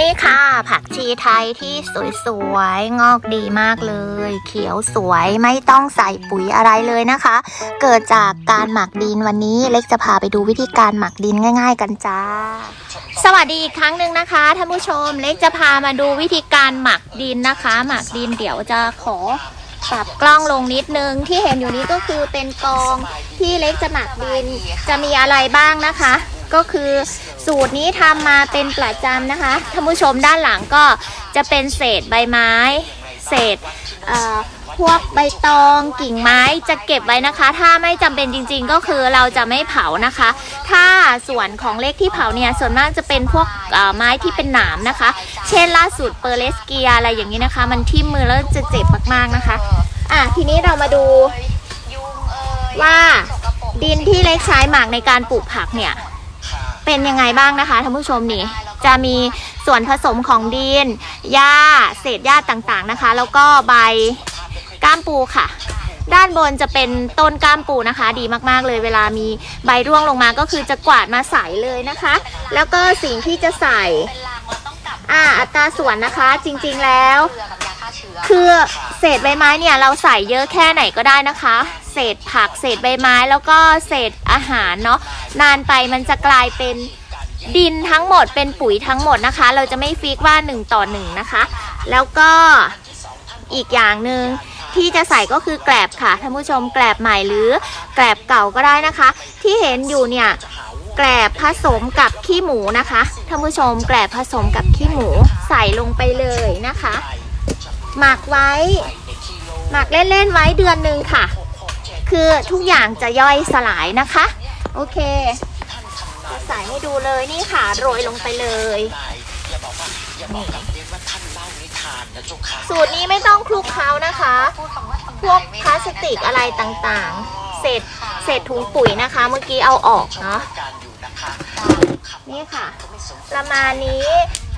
นี่ค่ะ ผักชีไทยที่สวยๆ งอกดีมากเลย เขียวสวยไม่ต้องใส่ปุ๋ยอะไรเลยนะคะ เกิดจากการหมักดินวันนี้เล็กจะพาไปดูวิธีการหมักดินง่าย ๆ กันจ้า สวัสดีอีกครั้งหนึ่งนะคะท่านผู้ชมเล็กจะพามาดูวิธีการหมักดินนะคะ หมักดินเดี๋ยวจะขอปรับกล้องลงนิดนึงที่เห็นอยู่นี้ก็คือเป็นกองที่เล็กจะหมักดินจะมีอะไรบ้างนะคะ ก็คือ สูตรนี้ทำมาเป็นประจำนะคะท่านผู้ชมด้านหลังก็จะเป็นเศษใบไม้ เศษพวกใบตองกิ่งไม้จะเก็บไว้นะคะ ถ้าไม่จำเป็นจริง ๆ ก็คือเราจะไม่เผานะคะ ถ้าส่วนของเล็กที่เผาเนี่ยส่วนมากจะเป็นพวกไม้ที่เป็นหนามนะคะ เช่นล่าสุดเปอร์เลสเกียอะไรอย่างนี้นะคะ มันทิ่มมือแล้วจะเจ็บมากๆนะคะอะทีนี้เรามาดูว่าดินที่เล็กใช้หมักในการปลูกผักเนี่ย เป็นยังไงบ้างนะคะท่านผู้ชมนี่จะมีส่วนผสมของดินหญ้าเศษหญ้าต่างๆนะคะ แล้วก็ใบก้ามปูค่ะ ด้านบนจะเป็นต้นก้ามปูนะคะ ดีมากๆเลยเวลามีใบร่วงลงมาก็คือจะกวาดมาใส่เลยนะคะ แล้วก็สิ่งที่จะใส่อ่าอัตราส่วนนะคะจริงๆแล้ว คือเศษใบไม้เนี่ยเราใส่เยอะแค่ไหนก็ได้นะคะ เศษผักเศษใบไม้ แล้วก็เศษอาหารเนาะนานไปมันจะกลายเป็นดินทั้งหมดเป็นปุ๋ยทั้งหมดนะคะ เราจะไม่ฟิกว่า 1 ต่อ 1 นะคะ แล้วก็อีกอย่างหนึ่งที่จะใส่ก็คือแกลบค่ะท่านผู้ชมแกลบใหม่หรือแกลบเก่าก็ได้นะคะ ที่เห็นอยู่เนี่ยแกลบผสมกับขี้หมูนะคะท่านผู้ชมแกลบผสมกับขี้หมูใส่ลงไปเลยนะคะ หมักไว้ หมักเล่นๆไว้เดือนหนึ่งค่ะ คือทุกอย่างจะย่อยสลายนะคะ โอเคจะใส่ให้ดูเลยนี่ค่ะโรยลงไปเลยสูตรนี้ไม่ต้องคลุกเคล้านะคะ พวกพลาสติกอะไรต่างๆ เศษเศษถุงปุ๋ยนะคะ เมื่อกี้เอาออกเนาะนี่ค่ะ ประมาณนี้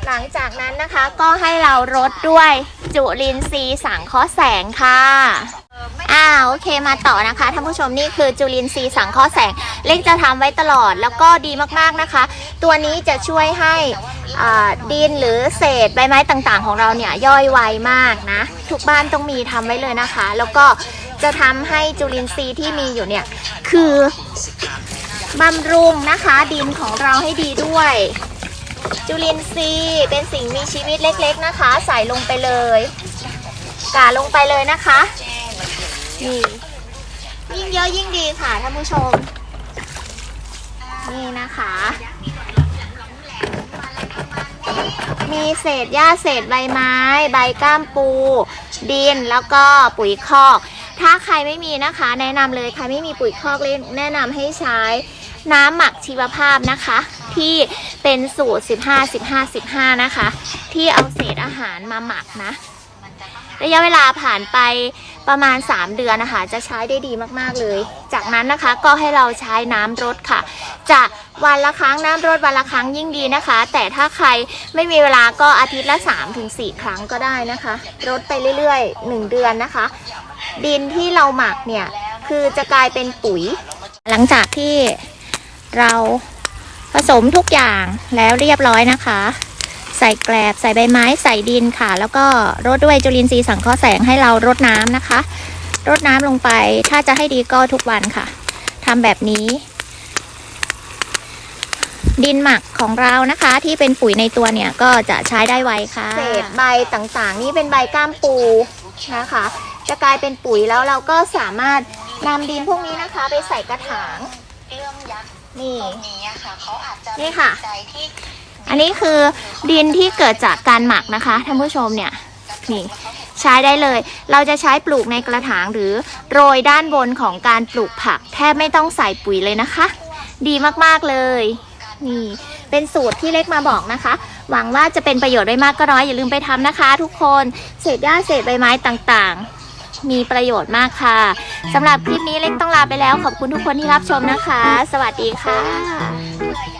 หลังจากนั้นนะคะก็ให้เรารดด้วยจุลินทรีย์สังเคราะห์แสงค่ะ เคมาต่อนะคะท่านผู้ชมนี่คือจุลินทรีย์สังเคราะห์แสง เล็กจะทำไว้ตลอดแล้วก็ดีมากๆนะคะ ตัวนี้จะช่วยให้ดินหรือเศษใบไม้ต่างๆ ของเราเนี่ยย่อยไวมากนะทุกบ้านต้องมีทำไว้เลยนะคะ แล้วก็จะทำให้จุลินทรีย์ที่มีอยู่เนี่ยคือบำรุงนะคะดินของเราให้ดีด้วย จุลินทรีย์เป็นสิ่งมีชีวิตเล็กๆนะคะ ใส่ลงไปเลยกาลงไปเลยนะคะ นี่ ยิ่งเยอะยิ่งดีค่ะท่านผู้ชม นี่นะคะ มีเศษหญ้าเศษใบไม้ ใบก้ามปู ดินแล้วก็ปุ๋ยคอก ถ้าใครไม่มีนะคะ แนะนำเลยใครไม่มีปุ๋ยคอกเลยแนะนำให้ใช้น้ำหมักชีวภาพนะคะ ที่เป็นสูตร 15 15 15 นะคะ ที่เอาเศษอาหารมาหมักนะ ระยะเวลาผ่านไป ประมาณ 3 เดือนนะคะ จะใช้ได้ดีมากๆเลย จากนั้นนะคะก็ให้เราใช้น้ำรดค่ะ จะวันละครั้งน้ำรดวันละครั้งยิ่งดีนะคะ แต่ถ้าใครไม่มีเวลาก็อาทิตย์ละ 3-4 ครั้งก็ได้นะคะรดไปเรื่อยๆ 1 เดือนนะคะ ดินที่เราหมักเนี่ยคือจะกลายเป็นปุ๋ย หลังจากที่เราผสมทุกอย่างแล้วเรียบร้อยนะคะ ใส่แกลบใส่ใบไม้ใส่ดินค่ะ แล้วก็รดด้วยจุลินทรีย์สังเคราะห์แสงให้เรารดน้ำนะคะ รดน้ำลงไปถ้าจะให้ดีก็ทุกวันค่ะทำแบบนี้ ดินหมักของเรานะคะ ที่เป็นปุ๋ยในตัวเนี่ยก็จะใช้ได้ไวค่ะ เศษใบต่างๆ นี่เป็นใบก้ามปูนะคะ จะกลายเป็นปุ๋ยแล้วเราก็สามารถนำดินพวกนี้นะคะ ไปใส่กระถาง เรื่องยักษ์นี่ตรงนี้อะค่ะเขาอาจจะนี่ค่ะใจที่ อันนี้คือดินที่เกิดจากการหมักนะคะท่านผู้ชมเนี่ยนี่ใช้ได้เลย เราจะใช้ปลูกในกระถางหรือโรยด้านบนของการปลูกผัก แทบไม่ต้องใส่ปุ๋ยเลยนะคะ ดีมากๆเลยนี่เป็นสูตรที่เล็กมาบอกนะคะ หวังว่าจะเป็นประโยชน์ได้มากก็น้อยอย่าลืมไปทำนะคะ ทุกคนเศษหญ้าเศษใบไม้ต่างๆ มีประโยชน์มากค่ะสำหรับคลิปนี้เล็กต้องลาไปแล้ว ขอบคุณทุกคนที่รับชมนะคะ สวัสดีค่ะ